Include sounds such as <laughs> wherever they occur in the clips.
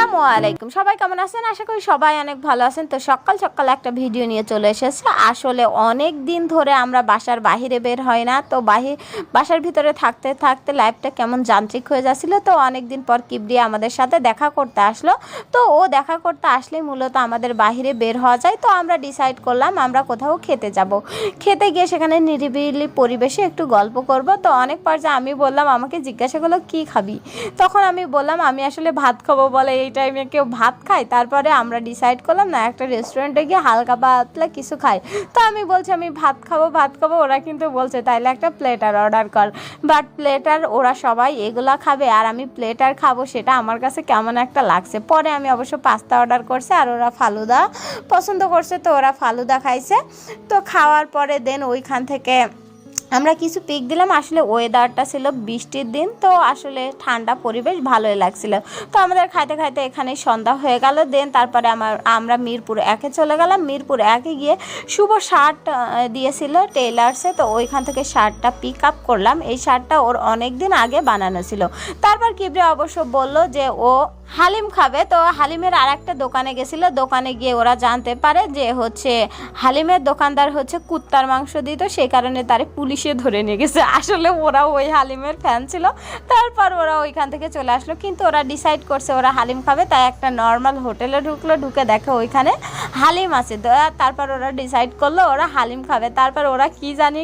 আসসালামু আলাইকুম। সবাই কেমন আছেন? আশা করি সবাই অনেক ভালো আছেন। তো সকাল সকাল একটা ভিডিও নিয়ে চলে এসেছে। আসলে অনেক দিন ধরে আমরা বাসার বাহিরে বের হয় না। তো বাহির, বাসার ভিতরে থাকতে থাকতে লাইফটা কেমন যান্ত্রিক হয়ে যাচ্ছিল। তো অনেক দিন পর কিবরিয়া আমাদের সাথে দেখা করতে আসলো। তো ও দেখা করতে আসলে মূলত আমাদের বাহিরে বের হওয়া যায়। তো আমরা ডিসাইড করলাম আমরা কোথাও খেতে যাব। খেতে গিয়ে সেখানে নিরিবিলি পরিবেশে একটু গল্প করব। তো অনেক পর যে আমি বললাম, আমাকে জিজ্ঞাসা করল, কী খাবি? তখন আমি বললাম, আমি আসলে ভাত খাব বলে এই টাইমে কেউ ভাত খায়, তারপরে আমরা ডিসাইড করলাম, না, একটা রেস্টুরেন্টে গিয়ে হালকা পাতলা কিছু খাই। তো আমি বলছি, আমি ভাত খাব ভাত খাব। ওরা কিন্তু বলছে, তাইলে একটা প্লেটার অর্ডার কর। বাট প্লেটার ওরা সবাই এগুলা খাবে, আর আমি প্লেটার খাব, সেটা আমার কাছে কেমন একটা লাগছে। পরে আমি অবশ্য পাস্তা অর্ডার করছে, আর ওরা ফালুদা পছন্দ করছে, তো ওরা ফালুদা খাইছে। তো খাওয়ার পরে দেন ওইখান থেকে আমরা কিছু পিক দিলাম, আসলে ওয়েদারটা ছিল বৃষ্টির দিন, তো আসলে ঠান্ডা পরিবেশ ভালোই লাগছিল। তো আমাদের খাইতে খাইতে এখানে সন্ধ্যা হয়ে গেল দেন তারপরে আমার, আমরা মিরপুর একে চলে গেলাম। মিরপুর একে গিয়ে শুভ শার্ট দিয়েছিল টেইলার্সে তো ওইখান থেকে শার্টটা পিক আপ করলাম। এই শার্টটা ওর অনেক দিন আগে বানানো ছিল। তারপর কিবরে অবশ্য বলল যে ও হালিম খাবে। তো হালিমের আর একটা দোকানে গেছিল। দোকানে গিয়ে ওরা জানতে পারে যে হচ্ছে হালিমের দোকানদার হচ্ছে কুত্তার মাংস দিত, সেই কারণে তারে পুলিশে ধরে নিয়ে গেছে। <laughs> আসলে ওরা ওই হালিমের ফ্যান ছিল। তারপর ওরা ওইখান থেকে চলে আসলো। কিন্তু ওরা ডিসাইড করছে ওরা হালিম খাবে। তাই একটা নর্মাল হোটেলে ঢুকলো। ঢুকে দেখে ওইখানে হালিম আছে। তারপর ওরা ডিসাইড করল, ওরা হালিম খাবে। তারপর ওরা কি জানি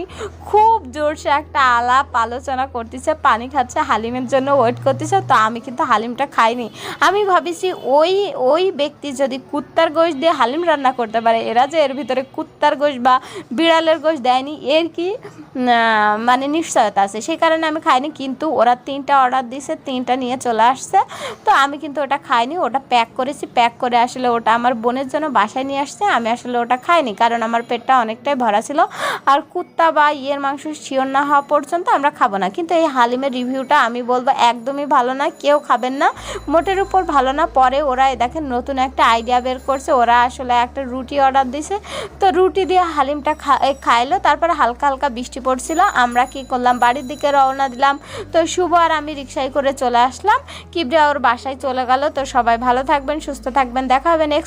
খুব জোরসে একটা আলাপ আলোচনা করতেছে, পানি খাচ্ছে, হালিমের জন্য ওয়েট করতেছে। তো আমি কিন্তু হালিমটা খাইনি। আমি ভাবিছি ওই ওই ব্যক্তি যদি কুত্তার গোশ দিয়ে হালিম রান্না করতে পারে, এরা যে এর ভিতরে কুত্তার গোশ বা বিড়ালের গোশ দেয়নি, এর কি মানে নিশ্চয়তা আছে। সেই কারণে আমি খাইনি, কিন্তু ওরা তিনটা অর্ডার দিছে, তিনটা নিয়ে চলে আসছে। তো আমি কিন্তু ওটা খাইনি, ওটা প্যাক করেছি। প্যাক করে আসলে ওটা আমার বোনের জন্য বাসায় নিয়ে আসছে, আমি আসলে ওটা খাইনি। কারণ আমার পেটটা অনেকটাই ভরা ছিল। আর কুত্তা বা ইয়ের মাংস শিওর না হওয়া পর্যন্ত আমরা খাব না। কিন্তু এই হালিমের রিভিউটা আমি বলব একদমই ভালো না, কেউ খাবেন না। মোটের উপর ভালো না, পরে ওরা দেখেন নতুন একটা আইডিয়া বের করছে। ওরা আসলে একটা রুটি অর্ডার দিছে। তো রুটি দিয়ে হালিমটা খাইলো। তারপরে হালকা হালকা বৃষ্টি পড়ছিল। আমরা কি করলাম? বাড়ির দিকে রওনা দিলাম। তো শুভ আর আমি রিক্সায় করে চলে আসলাম। কিবরা ওর বাসায় চলে গেল। তো সবাই ভালো থাকবেন, সুস্থ থাকবেন। দেখা হবে নেক্সট